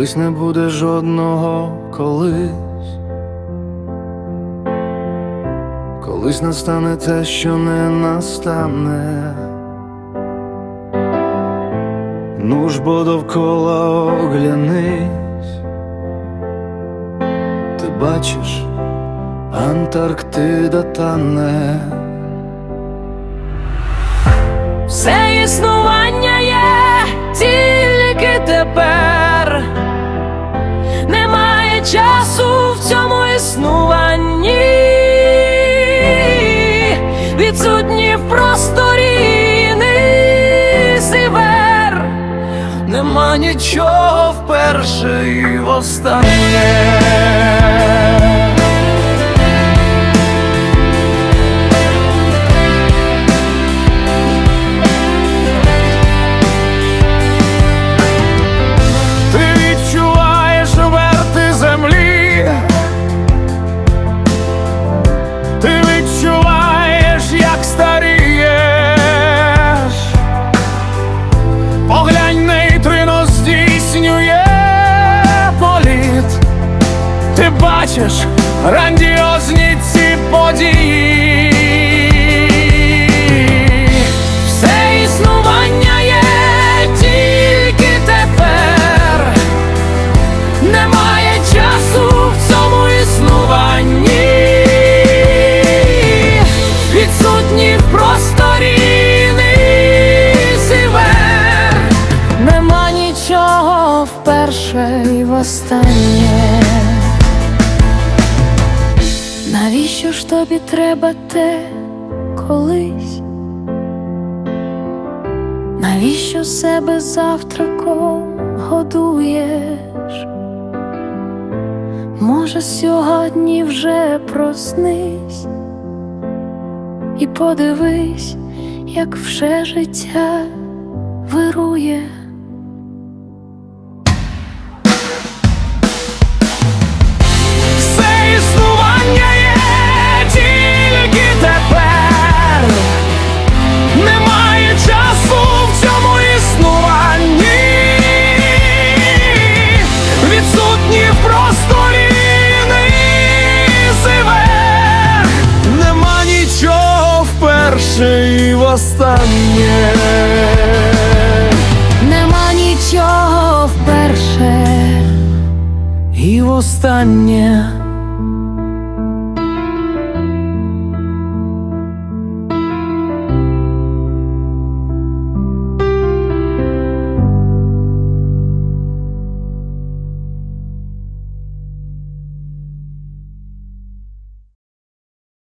колись не буде жодного колись, колись настане те, що не настане. Ну ж бо довкола оглянись, ти бачиш, Антарктида тане. Все існування Відсутні в просторі сівер. Нема нічого вперше і востаннє. Бачиш грандіозні ці події. Все існування є тільки тепер. Немає часу в цьому існуванні. Відсутні в просторі. Нема нічого вперше і востаннє. Навіщо ж тобі треба те колись? Навіщо себе завтраком годуєш? Може, сьогодні вже проснись і подивись, як вже життя вирує. Вперше і востаннє. Нема нічого вперше. І востаннє.